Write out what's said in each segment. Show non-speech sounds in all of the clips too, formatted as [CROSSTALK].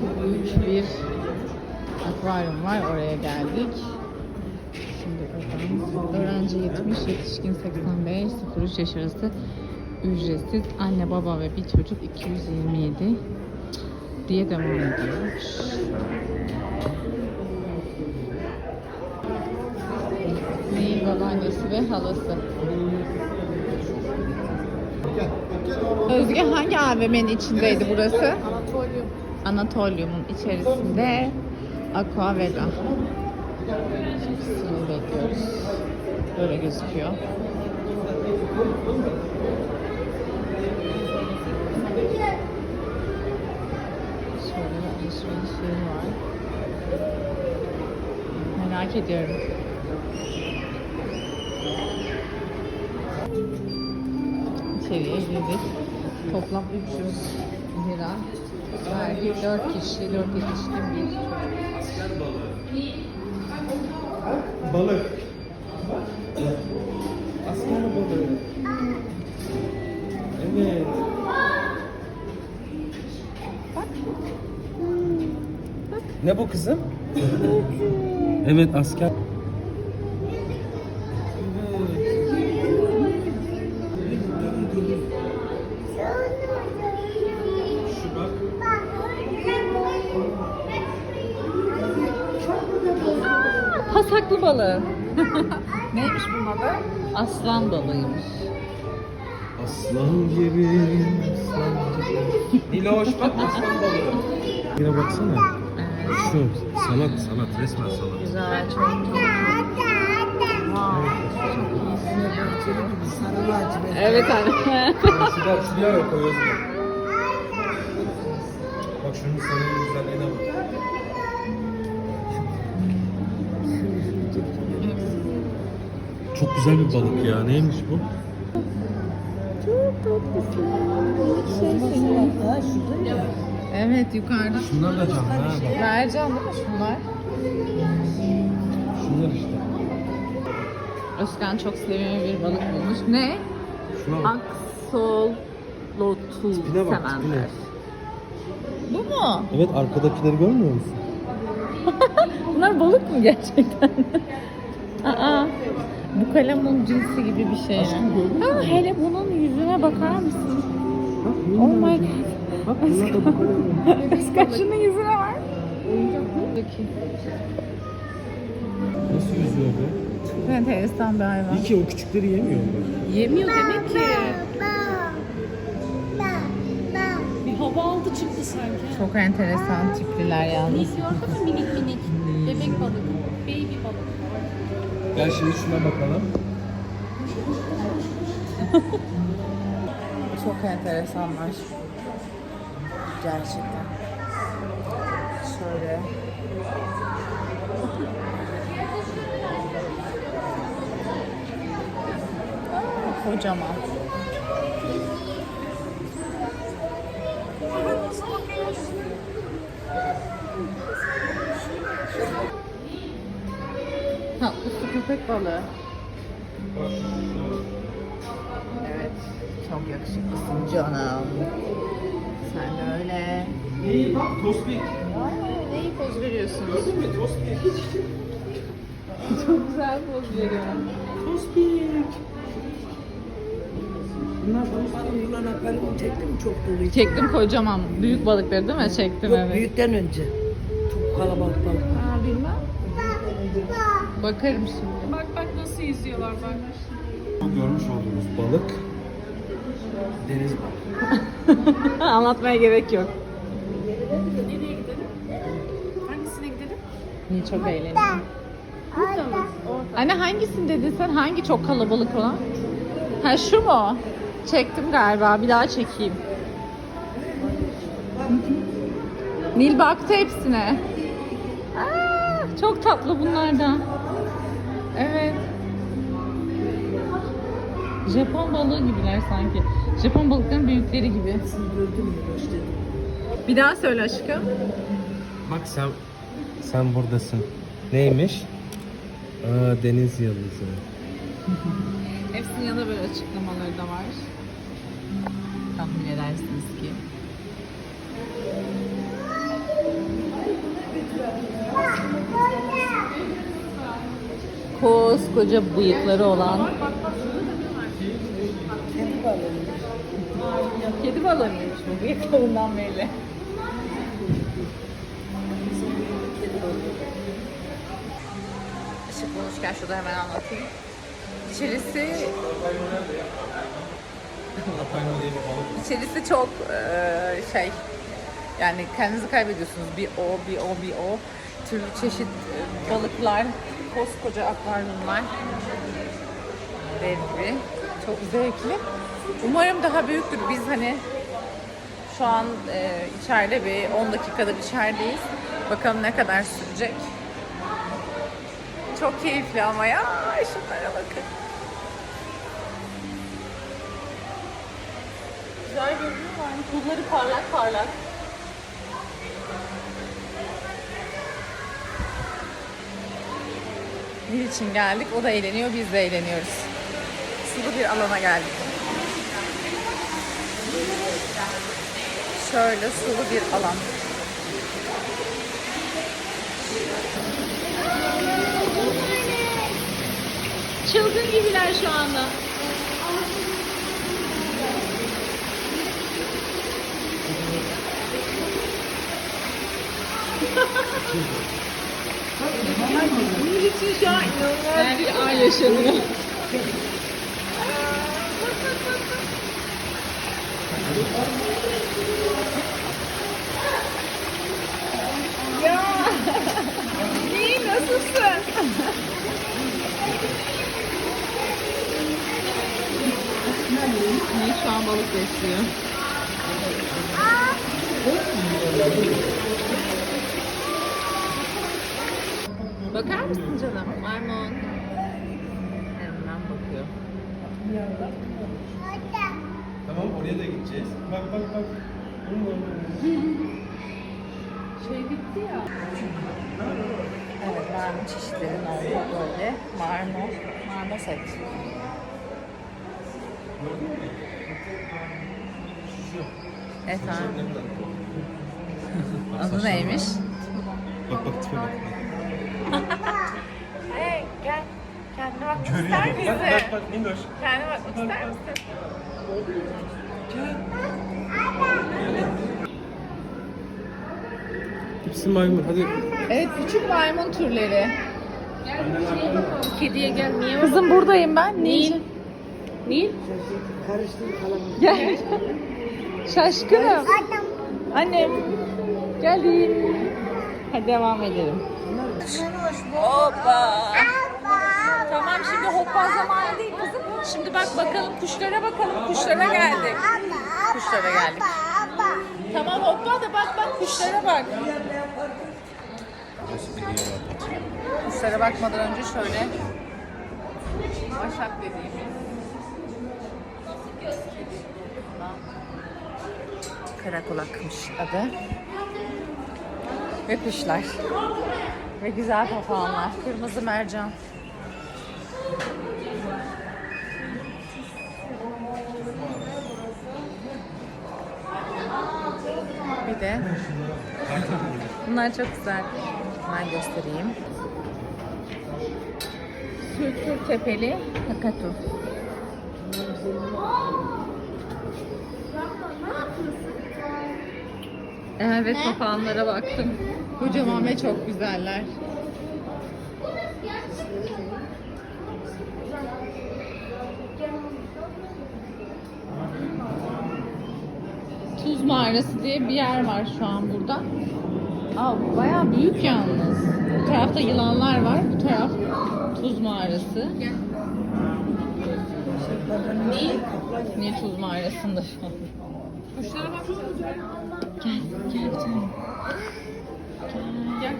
Büyük bir akvaryum var. Oraya geldik. Şimdi bakalım. Öğrenci 70, yetişkin 85, 0-3 yaş arası ücretsiz. Anne, baba ve bir çocuk 227 diye devam ediyor. Neyin babaannesi ve halası. Özge hangi AVM'nin içindeydi burası? Anatolyum. Anatolium'un içerisinde Aquaveda. Şimdi suyunu bekliyoruz. Böyle gözüküyor. Şöyle alışveriş yeri var. Merak ediyorum. İçeriye girdik. Toplam 300 lira. Verdik 4 kişi, 4 yetişkin bir çocuk. Balık. Aslan balığı. Evet. Ne bu kızım? evet asker. Pasaklı balığı. [LAUGHS] Neymiş bunun adı? Aslan balığıymış. Aslan gibi, aslan gibi. Niloş bak aslan balığı. Yine baksana. Evet, Şu sanat sanat resmen sanat. güzel, çok lacivert. Evet anne. Şurada şuraya koyuyoruz. Bak şunun sarı güzelliğine bak. Çok güzel bir balık ya. Neymiş bu? Ha şurada ya. evet yukarıda. Şunlar da canlı ha bak. Mercan değil mi şunlar? Şunlar işte. Özkan çok sevimli bir balık bulmuş. Ne? Şuna bak. Aksolotu Tipine bak, tipine. sevenler. Bu mu? Evet arkadakileri görmüyor musun? [LAUGHS] Bunlar balık mı gerçekten? [LAUGHS] Aa, bu kalemun cinsi gibi bir şey. Aşkım gördün mü? Ha, hele bunun yüzüne bakar mısın? Bak, Oh my god. Bak bunlar da bu kadar. Özkan şunun yüzüne bak. Nasıl yüzüyor be? Çok enteresan bir hayvan. İyi ki o küçükleri yemiyor mu? Yemiyor demek ki. Bir hava aldı çıktı sanki. Çok enteresan tipliler yalnız. Neyse orada minik minik. Bebek balık. Baby balık. Gel şimdi şuna bakalım. [LAUGHS] Çok enteresanlar. Gerçekten. Şöyle. [LAUGHS] Kocaman. Köpek balığı. Evet. Çok yakışıklısın canım. Sen de öyle. İyi bak tospik. Neyi poz veriyorsunuz? Gördün mü tospik? [LAUGHS] Çok güzel poz veriyor. Tospik. Bunlar balıkların yılan akvaryumu çektim çok dolu. Çektim kocaman. Büyük balıkları değil mi? Çektim Yok evet. büyükten önce. Çok kalabalık balık. Aa, bilmem. Bakarım şimdi. Bak. Görmüş olduğunuz balık deniz balığı. [LAUGHS] Anlatmaya gerek yok. Nereye gidelim? Hangisine gidelim? İyi çok eğleniyorum. Burada mı? Orada. Anne hangisini dedin sen? Hangi çok kalabalık olan? Ha şu mu? Çektim galiba. Bir daha çekeyim. Nil baktı hepsine. Aa, çok tatlı bunlar da. Evet. Japon balığı gibiler sanki. Japon balıkların büyükleri gibi. Bir daha söyle aşkım. Bak sen sen buradasın. Neymiş? Aa, deniz yıldızı. [LAUGHS] Hepsinin yanında böyle açıklamaları da var. Tahmin edersiniz ki. Koskoca bıyıkları olan Kedi balığı. Kedi balonuymuş bu bıyıklarından belli. Işık bulmuşken şurada hemen anlatayım. İçerisi İçerisi çok eee, şey yani kendinizi kaybediyorsunuz. Bir o, bir o, bir o. Türlü çeşit e, balıklar, koskoca akvaryumlar. Dev. Çok zevkli. Umarım daha büyüktür. Biz hani şu an e, içeride bir 10 dakikadır içerideyiz. Bakalım ne kadar sürecek. Çok keyifli ama ya. Şunlara bakın. Güzel görünüyor mu? Pulları parlak parlak. Bir için geldik. O da eğleniyor, biz de eğleniyoruz. Sulu bir alana geldik. Şöyle sulu bir alan. Çılgın gibiler şu anda. [LAUGHS] Bunun için şu an inanılmaz bir an yaşanıyor. Ya iyi nasılsın? Niye şu an balık besliyor? Bakar mısın canım? Maymun. Hemen bakıyor. Da gideceğiz. Bak bak bak. Şey bitti ya. Evet, maymun çeşitlerin olduğu böyle. Marmor, marmoset. Efendim, adı neymiş? Bak bak tipe bak. [LAUGHS] Hey, gel. Kendine bakmak ister Bak misin? bak bak Minnoş. Kendine bakmak ister misin? Hepsi maymun hadi. Evet, küçük maymun türleri. Kediye gel, niye? Kızım buradayım ben. Nil. Nil? Gel. Şaşkınım. Annem. Geldim. Hadi devam edelim. Hoppa. Tamam şimdi hoppa zamanı değil kızım. Şimdi bak bakalım kuşlara bakalım. Kuşlara geldik. Kuşlara geldik. Tamam hoppa da bak bak kuşlara bak. Kuşlara bakmadan önce şöyle Başak dediğimiz Karakulakmış adı. Ve kuşlar. Ve güzel papağanlar. Kırmızı mercan. Bir de bunlar çok güzel. Hemen göstereyim. Sülfür tepeli kakatu. Evet papağanlara baktım. Kocaman ve çok güzeller. Mağarası diye bir yer var şu an burada. Aa, bayağı büyük yalnız. Bu tarafta yılanlar var, bu taraf Tuz Mağarası. Niye? Niye Tuz Mağarası'nda şu an? Kuşlara bak. Gel, gel bir tanem. Gel.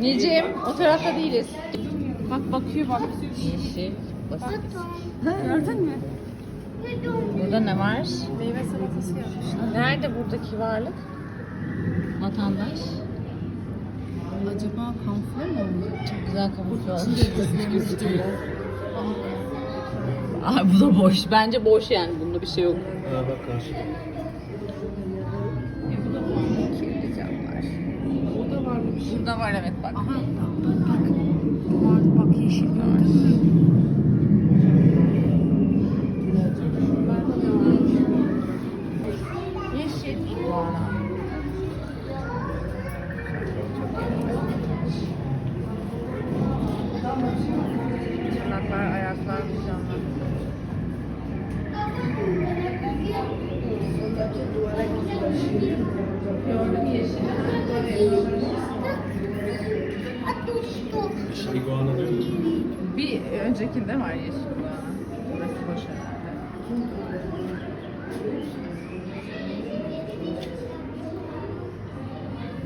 Necim, o tarafta değiliz. Bak bakıyor bak. Yeşil, basit. Gördün mü? Burada ne var? Meyve salatası yapmışlar. Nerede buradaki varlık? Vatandaş. Acaba kamufle mi oldu? Çok güzel kamufle olmuş. Ay bu da boş. Bence boş yani. Bunda bir şey yok. Ya bak karşıda. E, bu da var. Kirli cam var. Burada var mı bir şey? Burada var evet bak. Aha. Öncekinde var yeşil olan. Burası boş herhalde.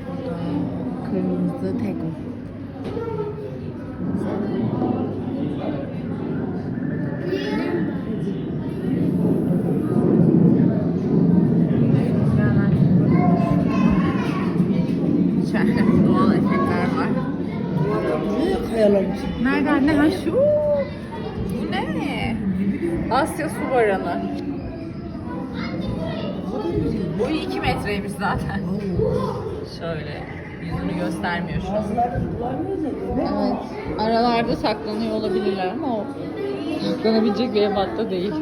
Burada Kırmızı teko. Varanı. Boyu 2 metreymiş zaten. Şöyle. Yüzünü göstermiyor şu an. Evet. Aralarda saklanıyor olabilirler ama o saklanabilecek bir ebatta değil.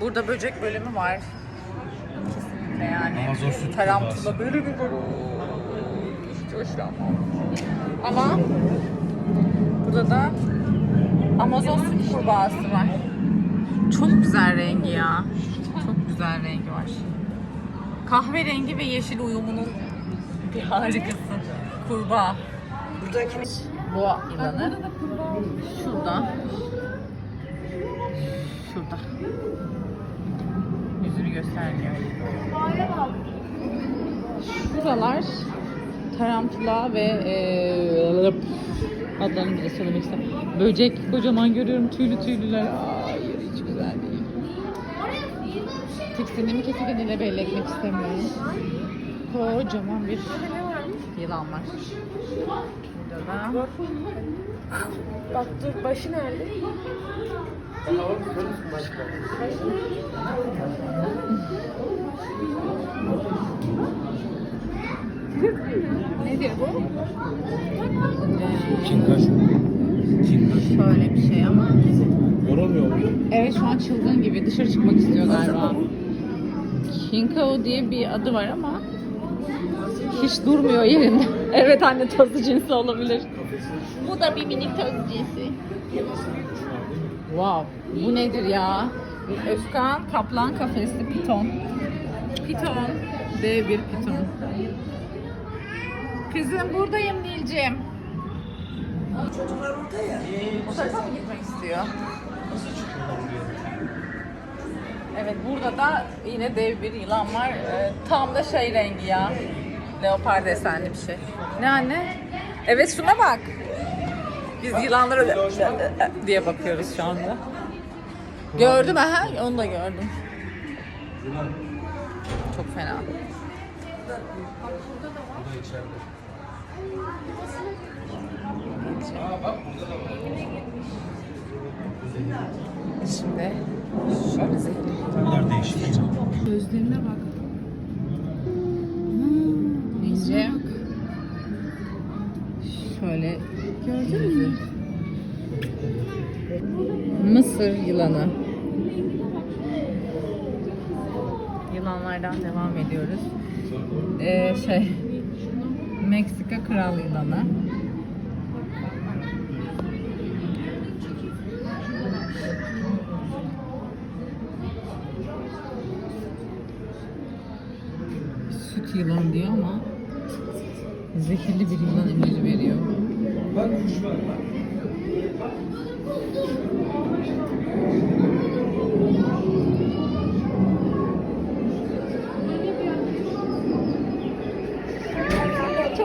Burada böcek bölümü var. Kesinlikle yani. Amazon süt Tarantula kurbağası. bölümü var. Hiç hoşlanmam. Ama burada da Amazon süt kurbağası var. Çok güzel rengi ya. Çok güzel rengi var. Kahverengi ve yeşil uyumunun bir harikası. Kurbağa. Buradaki Boğa yılanı. Şurada. Şurada. Yüzünü göstermiyor. Şuralar tarantula ve eee adlarını bile söylemek istemiyorum. Böcek kocaman görüyorum tüylü tüylüler. Hayır hiç güzel değil. Tiksindiğimi kesinlikle belli etmek istemiyorum. Kocaman bir yılan var. Bak dur başı nerede? Nedir bu? Kinkaş. Kinkaş. Şöyle bir şey ama. Yoramıyor mu? Evet şu an çılgın gibi dışarı çıkmak istiyor galiba. Kinkao diye bir adı var ama hiç durmuyor yerinde. [LAUGHS] evet anne tozlu cinsi olabilir. Bu da bir minik tozlu cinsi. Wow. Bu nedir ya? Özkan Kaplan kafesli piton. Piton. Dev bir piton. Kızım buradayım Nilcim. Çocuklar orada ya. O tarafa mı gitmek istiyor? Evet burada da yine dev bir yılan var. Ee, tam da şey rengi ya. Leopar desenli bir şey. Ne anne? Evet şuna bak. Biz yılanlara diye bakıyoruz şu anda. Gördüm aha onu da gördüm. Çok fena. Bu da içeride. Şimdi şöyle zehirli. Değişik. Gözlerine bak. İyice şöyle gördün mü? Mısır yılanı. Yılanlardan devam ediyoruz. Ee, şey Meksika kral yılanı. Süt yılan diyor ama zehirli bir yılan emoji veriyor.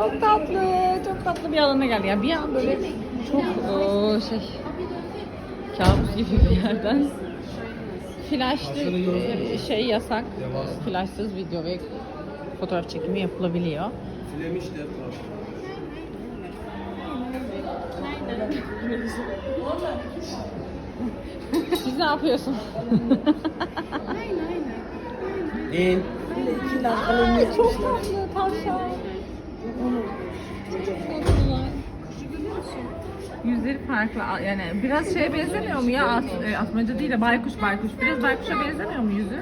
Çok tatlı, çok tatlı bir alana geldi. Yani bir an böyle çok o, şey kabus gibi bir yerden flashlı e, şey yasak. Flashsız video ve fotoğraf çekimi yapılabiliyor. Filemiş de Siz ne yapıyorsun? İn. İki dakikalık Çok tatlı tavşan. Yüzleri farklı yani biraz şeye benzemiyor mu ya As, e, asmaca değil de baykuş baykuş biraz baykuşa benzemiyor mu yüzü?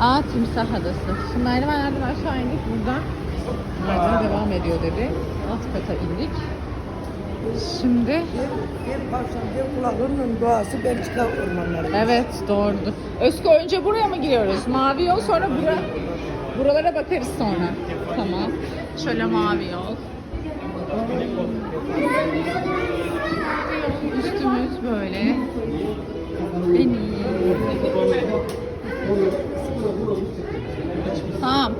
Aa timsah adası. Şimdi merdivenlerden aşağı indik buradan. Merdiven devam ediyor dedi. Alt kata indik. Şimdi Bir parçam bir kulaklarının doğası Belçika ormanları. evet doğrudur. Özkü önce buraya mı giriyoruz? Mavi yol sonra bura. Buralara bakarız sonra. Tamam. Şöyle mavi yol. Üstümüz böyle. En iyi. Tamam.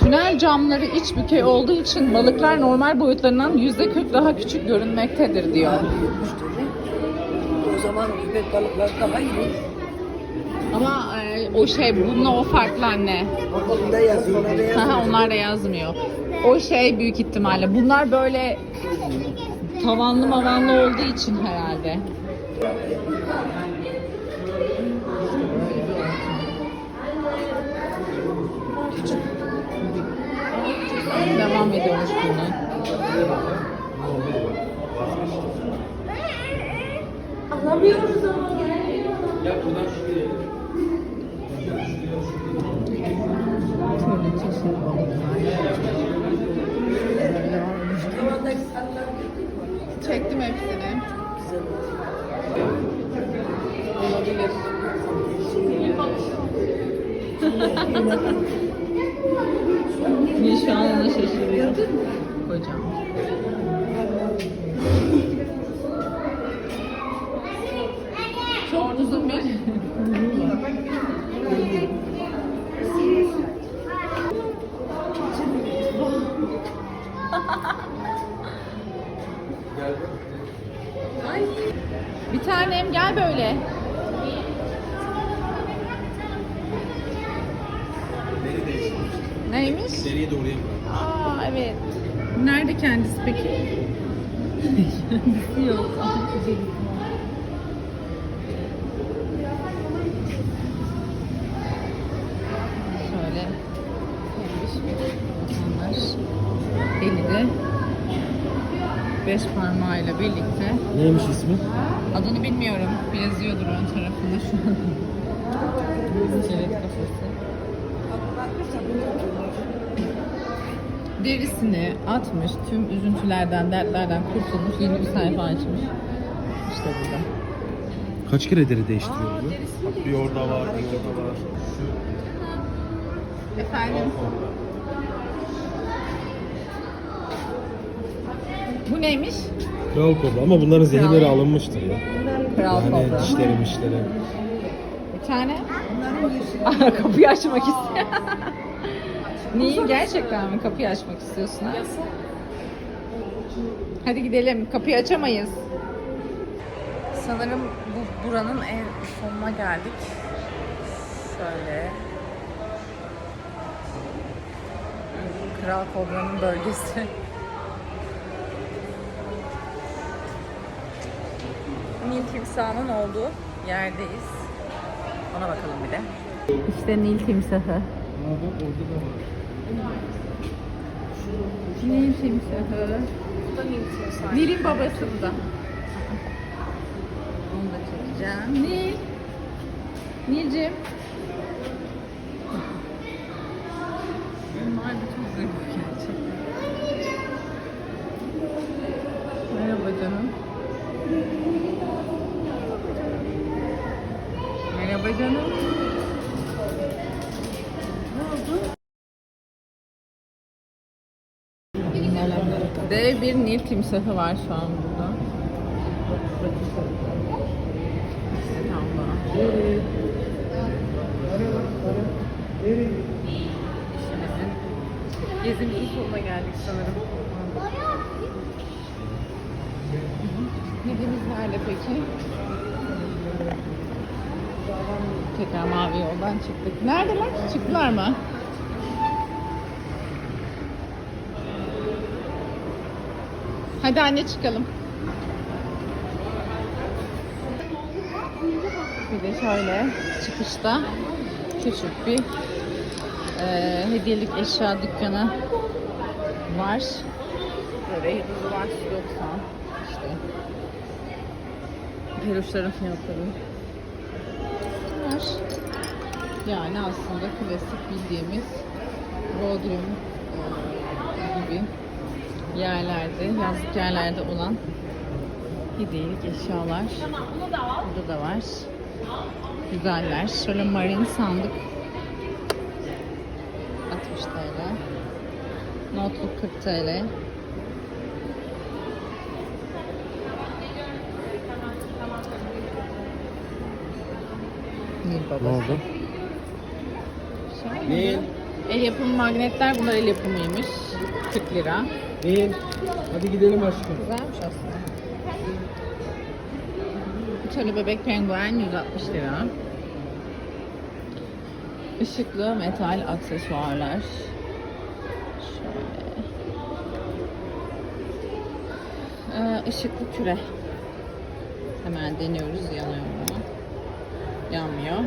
Tünel camları iç bükey olduğu için balıklar normal boyutlarından %40 daha küçük görünmektedir diyor. O zaman balıklar daha iyi. Ama e, o şey bununla o farklı anne. Bunda yazıyor. Yazıyor. [LAUGHS] Onlar da yazmıyor. O şey büyük ihtimalle. Bunlar böyle tavanlı mavanlı olduğu için herhalde. Devam ediyormuş bundan. Şöyle çeşit balıklar. Limandaki sarılar Çektim hepsini. Olabilir. Bir şu an ona şaşırıyor. Kocam. Çok uzun bir Bir tanem gel böyle. Neymiş? Deriye doğru yapalım. Aa evet. Nerede kendisi peki? [LAUGHS] kendisi yok. Şöyle. Pembiş bir vatandaş. Eli de beş parmağıyla birlikte Neymiş ismi? Adını bilmiyorum. Yazıyordur ön tarafında şu an. Kafası. Derisini atmış, tüm üzüntülerden, dertlerden kurtulmuş, yeni bir sayfa açmış. İşte burada. Kaç kere deri değiştiriyor bu? Bir orada var, bir orada var. Efendim? Bu neymiş? Kral kobra ama bunların zehirleri Kral. alınmıştır ya. Kral Yani kobra. dişleri mişleri. Bir tane. Aa, [LAUGHS] Kapıyı açmak istiyor. [LAUGHS] Niye gerçekten mi kapıyı açmak istiyorsun ha? Hadi gidelim. Kapıyı açamayız. Sanırım bu buranın en sonuna geldik. Şöyle. Kral Kobra'nın bölgesi. Nil timsahının olduğu yerdeyiz. Ona bakalım bir de. İşte Nil timsahı. Nil timsahı. Nil'in babası bu da. Onu da çekeceğim. Nil. Nil'cim. Bunlar da çok zevkli gerçekten. Merhaba canım. Merhaba canım. Dev bir Nil timsahı var şu an burada. İstanbul'da. Gezimizin sonuna geldik sanırım. Nilimiz nerede peki? Tekrar mavi yoldan çıktık. Neredeler? Çıktılar mı? Hadi anne çıkalım. Bir de şöyle çıkışta küçük bir e, hediyelik eşya dükkanı var. Böyle yıldızı var 90 işte. Peruşların fiyatları var. Yani aslında klasik bildiğimiz Bodrum e, gibi yerlerde, yazlık yerlerde olan hediyelik eşyalar. Burada da var. Güzeller. Şöyle marin sandık. 60 TL. Notluk 40 TL. Nil babası. Ne oldu? Nil. El yapımı magnetler bunlar el yapımıymış. 40 lira. Nil. Hadi gidelim aşkım. Güzelmiş aslında. Şöyle bebek penguen 160 lira. Işıklı metal aksesuarlar. Şöyle. Ee, ışıklı küre. Hemen deniyoruz yanıyor mu? Yanmıyor.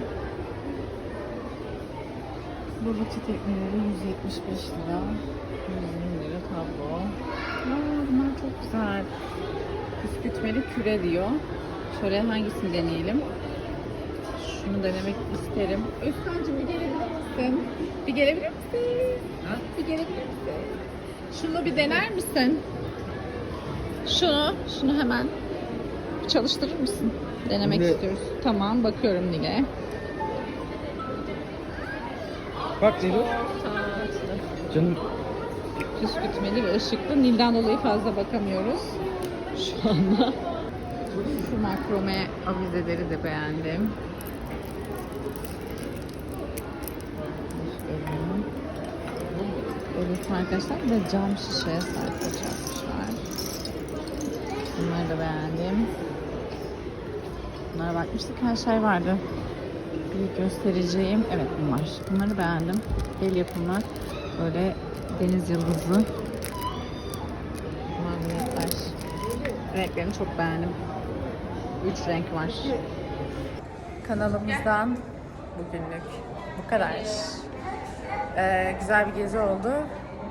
Buradaki tekneleri 175 lira. 120 lira tablo. Aa, bunlar çok güzel. Püskürtmeli küre diyor. Şöyle hangisini deneyelim? Şunu denemek isterim. Özkan'cığım bir gelebilir misin? Bir gelebilir misin? Ha? Bir gelebilir misin? Şunu bir dener misin? Şunu, şunu hemen çalıştırır mısın? Denemek Şimdi- istiyoruz. Tamam, bakıyorum Nil'e. Bak Nil. Tatlı. Canım. püskürtmeli ve ışıklı. Nil'den dolayı fazla bakamıyoruz [LAUGHS] şu anda. Şu makrome avizeleri de beğendim. Evet arkadaşlar bir de cam şişe sayfa yapmışlar. Bunları da beğendim. Bunlara bakmıştık her şey vardı. Bir göstereceğim. Evet bunlar. Bunları beğendim. El yapımı böyle deniz yıldızı magnetler. Renklerini çok beğendim. Üç renk var. Kanalımızdan bugünlük bu kadar. Ee, güzel bir gezi oldu.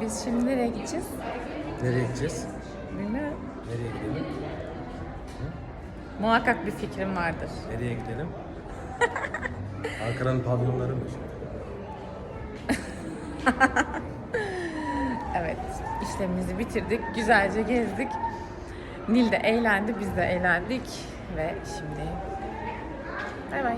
Biz şimdi nereye gideceğiz? Nereye gideceğiz? Bilmiyorum. Nereye gidelim? Muhakkak bir fikrim vardır. Nereye gidelim? Ankara'nın pavyonları mı? [LAUGHS] Evet, işlemimizi bitirdik. Güzelce gezdik. Nil de eğlendi, biz de eğlendik. Ve şimdi bay bay.